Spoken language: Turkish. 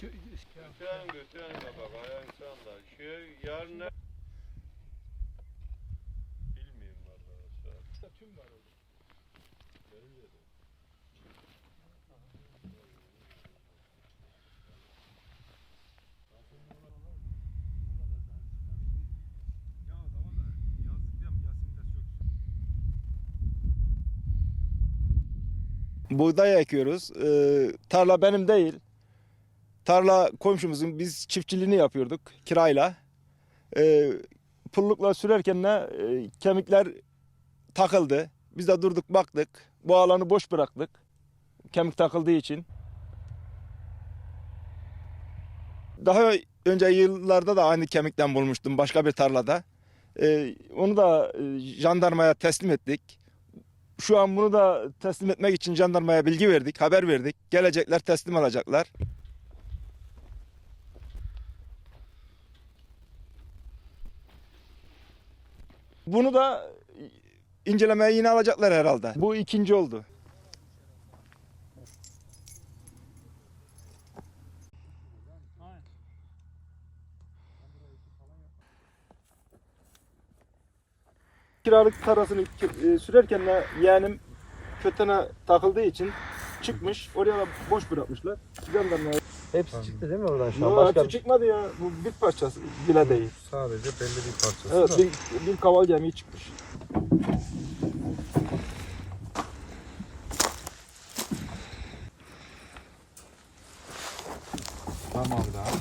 Götürelim götürelim bak ayağın şu anda. Şu yarın ne? Bilmiyorum arkadaşlar. Tüm var orada. Biraz çok buğday ekiyoruz. Ee, tarla benim değil. Tarla komşumuzun biz çiftçiliğini yapıyorduk kirayla. Ee, pullukla sürerken de e, kemikler takıldı. Biz de durduk baktık. Bu alanı boş bıraktık. Kemik takıldığı için. Daha önce yıllarda da aynı kemikten bulmuştum başka bir tarlada. Ee, onu da e, jandarmaya teslim ettik. Şu an bunu da teslim etmek için jandarmaya bilgi verdik, haber verdik. Gelecekler teslim alacaklar. Bunu da incelemeye yine alacaklar herhalde. Bu ikinci oldu. Kiralık tarlasını ki- e, sürerken de yeğenim kötene takıldığı için çıkmış. Oraya da boş bırakmışlar. Jandarmaya. Hepsi çıktı değil mi oradan şu an? Yo, Başka hepsi çıkmadı ya. Bu bir parçası bile değil. Sadece belli bir parçası Evet da. bir, bir kaval gemiyi çıkmış. Tamam daha.